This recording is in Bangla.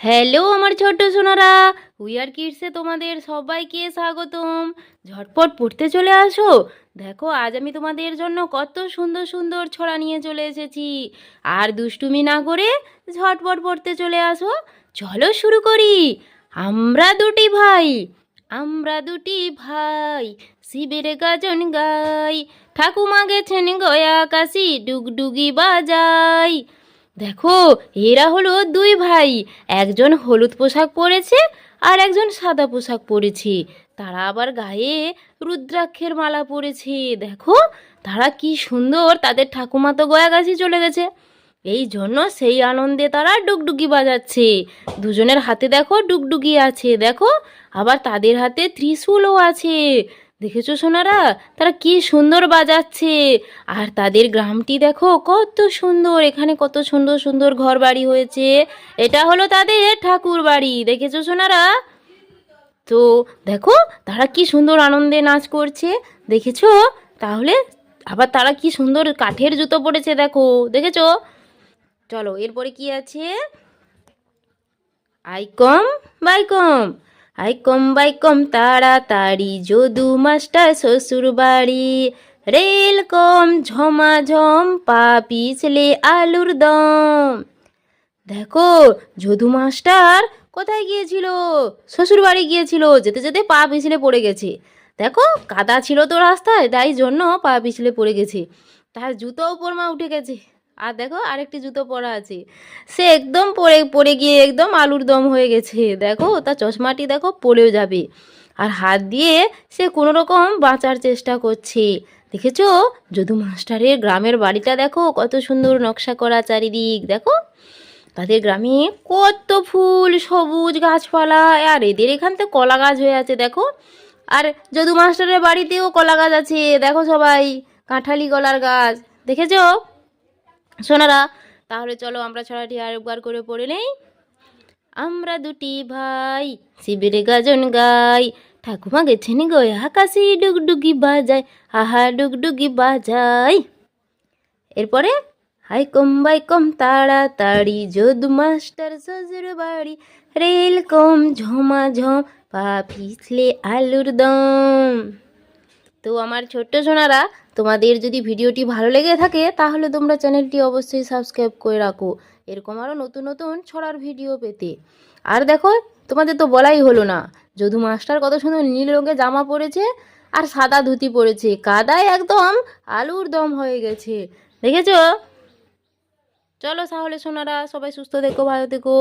হ্যালো আমার ছোট্ট সোনারা উইয়ার কিডসে তোমাদের সবাইকে স্বাগতম। ঝটপট পড়তে চলে আসো। দেখো, আজ আমি তোমাদের জন্য কত সুন্দর সুন্দর ছড়া নিয়ে চলে এসেছি। আর দুষ্টুমি না করে ঝটপট পড়তে চলে আসো। চলো শুরু করি। আমরা দুটি ভাই, আমরা দুটি ভাই, শিবের গাজন গাই। ঠাকুমা গেছেন গয়া কাশি, ডুগডুগি বাজাই। দেখো, এরা হলো দুই ভাই। একজন হলুদ পোশাক পরেছে আর একজন সাদা পোশাক পরেছে। তারা আবার গায়ে রুদ্রাক্ষের মালা পরেছে। দেখো, তারা কি সুন্দর তাদের ঠাকুমা তো গয়াগাছি চলে গেছে। এই জন্য সেই আনন্দে তারা ডুগডুগি বাজাচ্ছে। দুজনের হাতে দেখো ডুগডুগি আছে। দেখো, আবার তাদের হাতে ত্রিশূলও আছে। দেখেছ সোনারা? তারা কি সুন্দর বাজাচ্ছে। আর তাদের গ্রামটি দেখো, কত সুন্দর। এখানে কত সুন্দর সুন্দর ঘর বাড়ি হয়েছে। এটা হলো তাদের ঠাকুর বাড়ি দেখেছ সোনারা? তো দেখো, তারা কি সুন্দর আনন্দে নাচ করছে, দেখেছ? তাহলে আবার তারা কি সুন্দর কাঠের জুতো পরেছে, দেখো, দেখেছ? চলো, এরপরে কি আছে? আইকম, বাইকম। আইকম বাইকম তাড়াতাড়ি, যদু মাস্টার শ্বশুর বাড়ি রেল কম ঝমাঝম পা পিছলে আলুর দম। দেখো, যদু মাস্টার কোথায় গিয়েছিল? শ্বশুর বাড়ি গিয়েছিল, যেতে যেতে পা পিছলে পড়ে গেছে। দেখো, কাদা ছিল তো রাস্তায়, তাই জন্য পা পিছলে পড়ে গেছে। তার জুতোও পরমা উঠে গেছে। আর দেখো আরেকটি জুতো পরা আছে। সে একদম পড়ে পড়ে গিয়ে একদম আলুর দম হয়ে গেছে। দেখো, তার চশমাটি দেখো পড়েও যাবে। আর হাত দিয়ে সে কোনো রকম বাঁচার চেষ্টা করছে। দেখেছ? যদু মাস্টারের গ্রামের বাড়িটা দেখো, কত সুন্দর নকশা করা চারিদিক। দেখো, তাদের গ্রামে কত ফুল, সবুজ গাছপালা, আর এদের এখান থেকে কলা গাছ হয়ে আছে, দেখো। আর যদু মাস্টারের বাড়িতেও কলা গাছ আছে, দেখো সবাই, কাঁঠালি কলার গাছ। দেখেছ? সোনারা, তাহলে চলো আমরা ছড়াটি আরেকবার করে পড়ে নেই। আমরা দুটি ভাই, শিবিরে গাজন গাই, ঠাকুমা গেছেন গয়া কাশি ডুগডুগি বাজায়, আহা ডুগডুগি বাজায়। এরপরে, হাই কম বাই কম তাড়াতাড়ি, যদু মাস্টার শ্বশুর বাড়ি, রেল কম ঝমাঝম, পা পিছলে আলুর দম। তো আমার ছোট্ট সোনারা, তোমাদের যদি ভিডিওটি ভালো লেগে থাকে, তাহলে তোমরা চ্যানেলটি অবশ্যই সাবস্ক্রাইব করে রাখো। এরকম আরও নতুন নতুন ছড়ার ভিডিও পেতে। আর দেখো, তোমাদের তো বলাই হলো না। যদু মাস্টার কত সুন্দর নীল রঙের জামা পরেছে আর সাদা ধুতি পরেছে। কাদায় একদম আলুর দম হয়ে গেছে। দেখেছ? চলো তাহলে সোনারা, সবাই সুস্থ থেকো, ভালো থেকো।